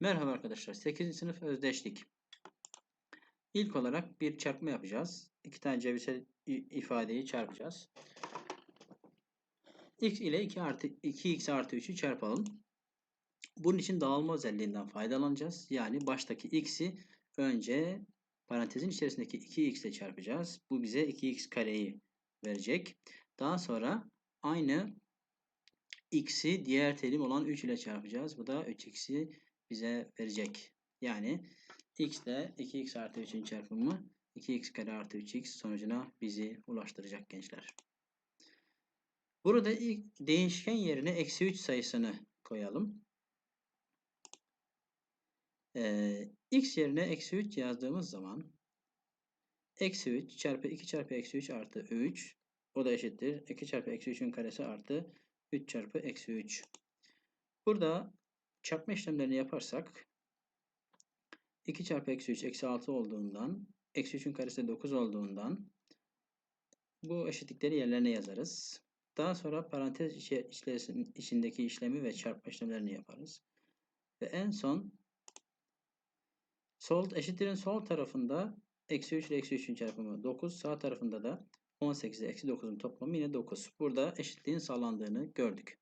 Merhaba arkadaşlar. 8. sınıf özdeşlik. İlk olarak bir çarpma yapacağız. İki tane cebirsel ifadeyi çarpacağız. x ile 2 artı 2x artı 3'ü çarpalım. Bunun için dağılma özelliğinden faydalanacağız. Yani baştaki x'i önce parantezin içerisindeki 2x ile çarpacağız. Bu bize 2x kareyi verecek. Daha sonra aynı x'i diğer terim olan 3 ile çarpacağız. Bu da 3x'i bize verecek. Yani x ile 2x artı 3'ün çarpımı 2x kare artı 3x sonucuna bizi ulaştıracak gençler. Burada ilk değişken yerine eksi 3 sayısını koyalım. Ee, x yerine eksi 3 yazdığımız zaman eksi 3 çarpı 2 çarpı eksi 3 artı 3 o da eşittir. 2 çarpı eksi 3'ün karesi artı 3 çarpı eksi 3. Burada çarpma işlemlerini yaparsak 2 çarpı eksi 3 eksi 6 olduğundan eksi 3'ün karesi de 9 olduğundan bu eşitlikleri yerlerine yazarız. Daha sonra parantez içindeki işlemi ve çarpma işlemlerini yaparız. Ve en son sol eşitlerin sol tarafında eksi 3 ile eksi 3'ün çarpımı 9. Sağ tarafında da 18 ile eksi 9'un toplamı yine 9. Burada eşitliğin sağlandığını gördük.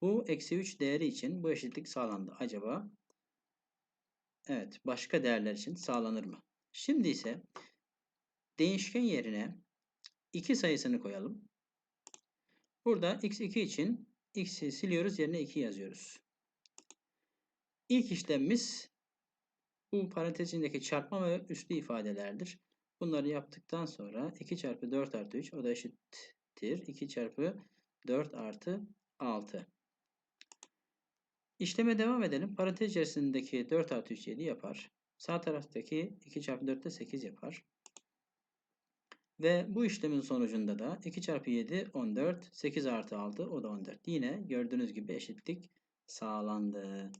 Bu eksi 3 değeri için bu eşitlik sağlandı. Acaba evet başka değerler için sağlanır mı? Şimdi ise değişken yerine 2 sayısını koyalım. Burada x2 için x'i siliyoruz yerine 2 yazıyoruz. İlk işlemimiz bu parantez içindeki çarpma ve üslü ifadelerdir. Bunları yaptıktan sonra 2 çarpı 4 artı 3 o da eşittir. 2 çarpı 4 artı 6. İşleme devam edelim. Parantez içerisindeki 4 artı 3 7 yapar. Sağ taraftaki 2 çarpı 4 de 8 yapar. Ve bu işlemin sonucunda da 2 çarpı 7 14, 8 artı 6 o da 14. Yine gördüğünüz gibi eşitlik sağlandı.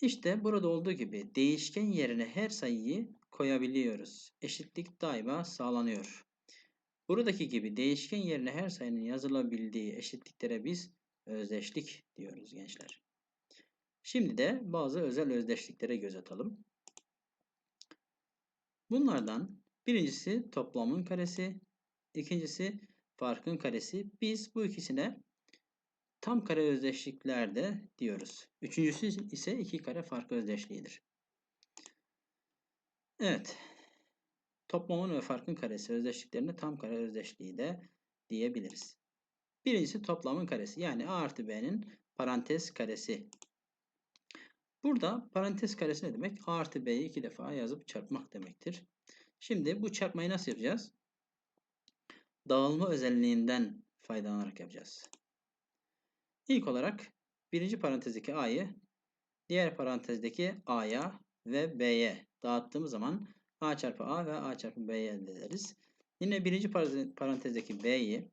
İşte burada olduğu gibi değişken yerine her sayıyı koyabiliyoruz. Eşitlik daima sağlanıyor. Buradaki gibi değişken yerine her sayının yazılabildiği eşitliklere biz özdeşlik diyoruz gençler. Şimdi de bazı özel özdeşliklere göz atalım. Bunlardan birincisi toplamın karesi, ikincisi farkın karesi. Biz bu ikisine tam kare özdeşliklerde diyoruz. Üçüncüsü ise iki kare fark özdeşliğidir. Evet. Toplamın ve farkın karesi özdeşliklerine tam kare özdeşliği de diyebiliriz. Birincisi toplamın karesi. Yani a artı b'nin parantez karesi. Burada parantez karesi ne demek? a artı b'yi iki defa yazıp çarpmak demektir. Şimdi bu çarpmayı nasıl yapacağız? Dağılma özelliğinden faydalanarak yapacağız. İlk olarak birinci parantezdeki a'yı diğer parantezdeki a'ya ve b'ye dağıttığımız zaman a çarpı a ve a çarpı b'yi elde ederiz. Yine birinci parantezdeki b'yi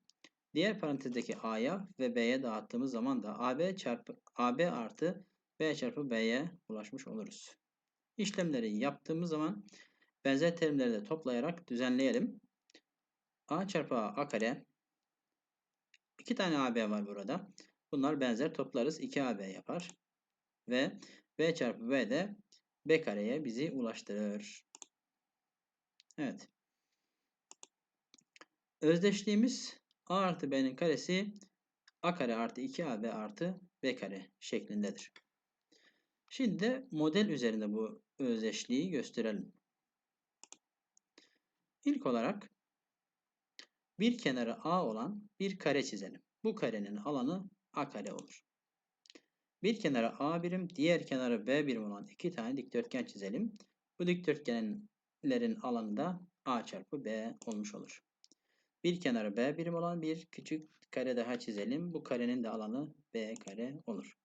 Diğer parantezdeki A'ya ve B'ye dağıttığımız zaman da AB çarpı AB artı B çarpı B'ye ulaşmış oluruz. İşlemleri yaptığımız zaman benzer terimleri de toplayarak düzenleyelim. A çarpı A, A kare. İki tane AB var burada. Bunlar benzer toplarız. 2AB yapar. Ve B çarpı B de B kareye bizi ulaştırır. Evet. Özdeşliğimiz a artı b'nin karesi a kare artı 2ab artı b kare şeklindedir. Şimdi de model üzerinde bu özdeşliği gösterelim. İlk olarak bir kenarı a olan bir kare çizelim. Bu karenin alanı a kare olur. Bir kenarı a birim, diğer kenarı b birim olan iki tane dikdörtgen çizelim. Bu dikdörtgenlerin alanı da a çarpı b olmuş olur. Bir kenarı B birim olan bir küçük kare daha çizelim. Bu karenin de alanı B kare olur.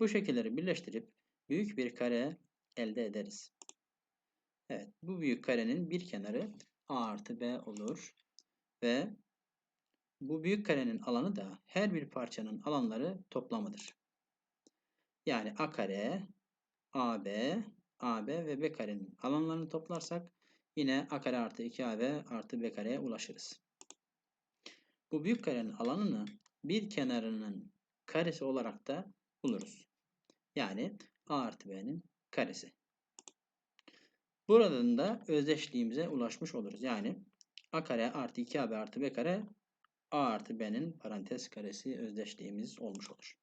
Bu şekilleri birleştirip büyük bir kare elde ederiz. Evet bu büyük karenin bir kenarı A artı B olur. Ve bu büyük karenin alanı da her bir parçanın alanları toplamıdır. Yani A kare, AB, AB ve B karenin alanlarını toplarsak yine A kare artı 2AB artı B kareye ulaşırız. Bu büyük karenin alanını bir kenarının karesi olarak da buluruz. Yani A artı B'nin karesi. Buradan da özdeşliğimize ulaşmış oluruz. Yani A kare artı 2AB artı B kare A artı B'nin parantez karesi özdeşliğimiz olmuş olur.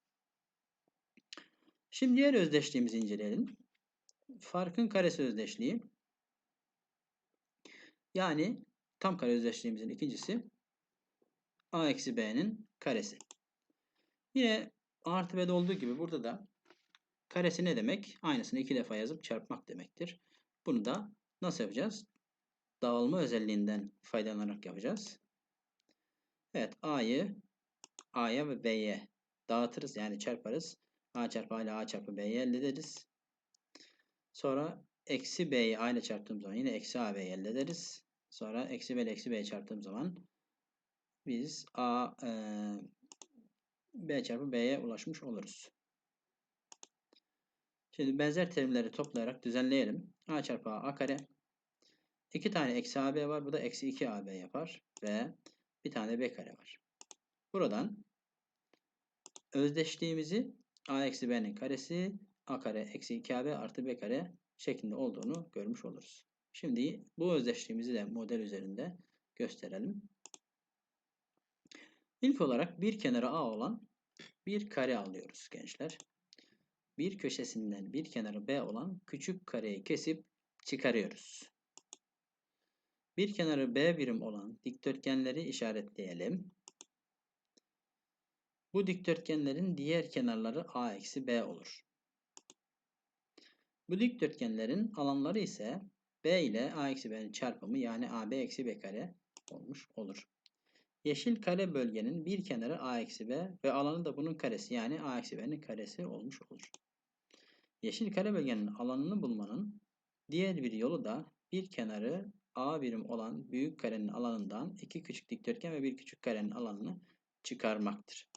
Şimdi diğer özdeşliğimizi inceleyelim. Farkın karesi özdeşliği. Yani tam kare özdeşliğimizin ikincisi A eksi B'nin karesi. Yine artı B'de olduğu gibi burada da karesi ne demek? Aynısını iki defa yazıp çarpmak demektir. Bunu da nasıl yapacağız? Dağılma özelliğinden faydalanarak yapacağız. Evet A'yı A'ya ve B'ye dağıtırız yani çarparız. A çarpı A ile A çarpı B'yi elde ederiz. Sonra eksi B'yi A ile çarptığım zaman yine eksi A B'yi elde ederiz. Sonra eksi B ile eksi B'yi çarptığım zaman biz A e, B çarpı B'ye ulaşmış oluruz. Şimdi benzer terimleri toplayarak düzenleyelim. A çarpı A, A kare. İki tane eksi AB var. Bu da eksi 2 AB yapar. Ve bir tane B kare var. Buradan özdeşliğimizi A eksi B'nin karesi A kare eksi 2AB artı B kare şeklinde olduğunu görmüş oluruz. Şimdi bu özdeşliğimizi de model üzerinde gösterelim. İlk olarak bir kenarı A olan bir kare alıyoruz gençler. Bir köşesinden bir kenarı B olan küçük kareyi kesip çıkarıyoruz. Bir kenarı B birim olan dikdörtgenleri işaretleyelim. Bu dikdörtgenlerin diğer kenarları A eksi B olur. Bu dikdörtgenlerin alanları ise B ile A eksi B'nin çarpımı yani AB eksi B kare olmuş olur. Yeşil kare bölgenin bir kenarı A eksi B ve alanı da bunun karesi yani A eksi B'nin karesi olmuş olur. Yeşil kare bölgenin alanını bulmanın diğer bir yolu da bir kenarı A birim olan büyük karenin alanından iki küçük dikdörtgen ve bir küçük karenin alanını çıkarmaktır.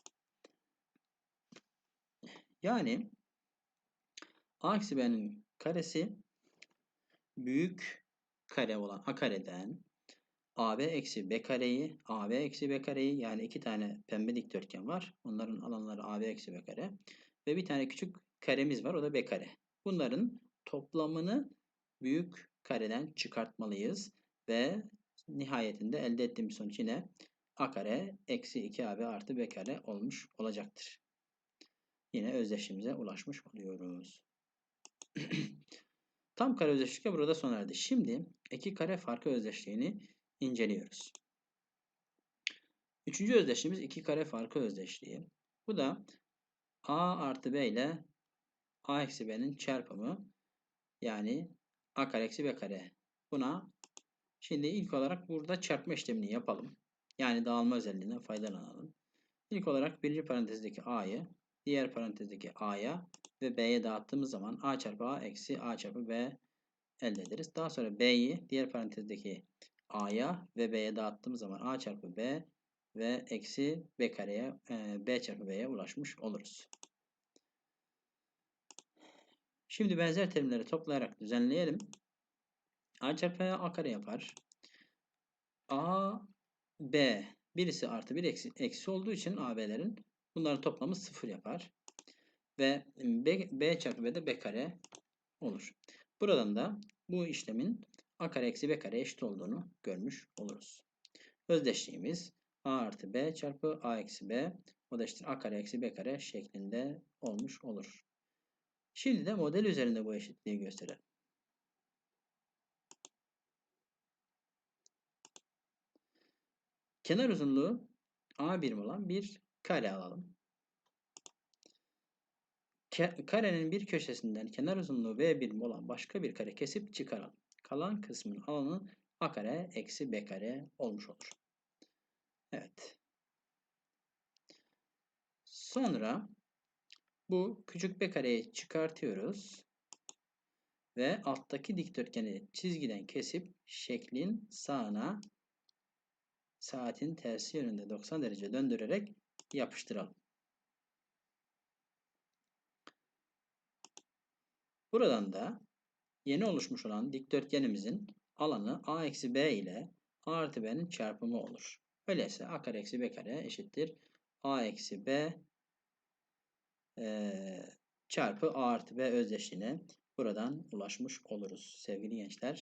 Yani A eksi B'nin karesi büyük kare olan A kareden AB eksi B kareyi, AB eksi B kareyi yani iki tane pembe dikdörtgen var. Onların alanları AB eksi B kare. Ve bir tane küçük karemiz var o da B kare. Bunların toplamını büyük kareden çıkartmalıyız. Ve nihayetinde elde ettiğimiz sonuç yine A kare eksi 2AB artı B kare olmuş olacaktır. Yine özdeşimize ulaşmış oluyoruz. Tam kare özdeşlik burada sona erdi. Şimdi iki kare farkı özdeşliğini inceliyoruz. Üçüncü özdeşliğimiz iki kare farkı özdeşliği. Bu da a artı b ile a eksi b'nin çarpımı yani a kare eksi b kare. Buna şimdi ilk olarak burada çarpma işlemini yapalım. Yani dağılma özelliğinden faydalanalım. İlk olarak birinci parantezdeki a'yı diğer parantezdeki a'ya ve b'ye dağıttığımız zaman a çarpı a eksi a çarpı b elde ederiz. Daha sonra b'yi diğer parantezdeki a'ya ve b'ye dağıttığımız zaman a çarpı b ve eksi b kareye e, b çarpı b'ye ulaşmış oluruz. Şimdi benzer terimleri toplayarak düzenleyelim. a çarpı a kare yapar. a b birisi artı bir eksi, eksi olduğu için ab'lerin bunların toplamı sıfır yapar. Ve b, b çarpı b de b kare olur. Buradan da bu işlemin a kare eksi b kare eşit olduğunu görmüş oluruz. Özdeşliğimiz a artı b çarpı a eksi b o da eşittir a kare eksi b kare şeklinde olmuş olur. Şimdi de model üzerinde bu eşitliği gösterelim. Kenar uzunluğu a birim olan bir kare alalım. Karenin bir köşesinden kenar uzunluğu b birim olan başka bir kare kesip çıkaralım kalan kısmın alanı a kare eksi b kare olmuş olur. Evet. Sonra bu küçük b kareyi çıkartıyoruz. Ve alttaki dikdörtgeni çizgiden kesip şeklin sağına saatin tersi yönünde 90 derece döndürerek yapıştıralım. Buradan da yeni oluşmuş olan dikdörtgenimizin alanı a eksi b ile a artı b'nin çarpımı olur. Öyleyse a kare eksi b kare eşittir a eksi b e, çarpı A artı B özdeşliğine buradan ulaşmış oluruz sevgili gençler.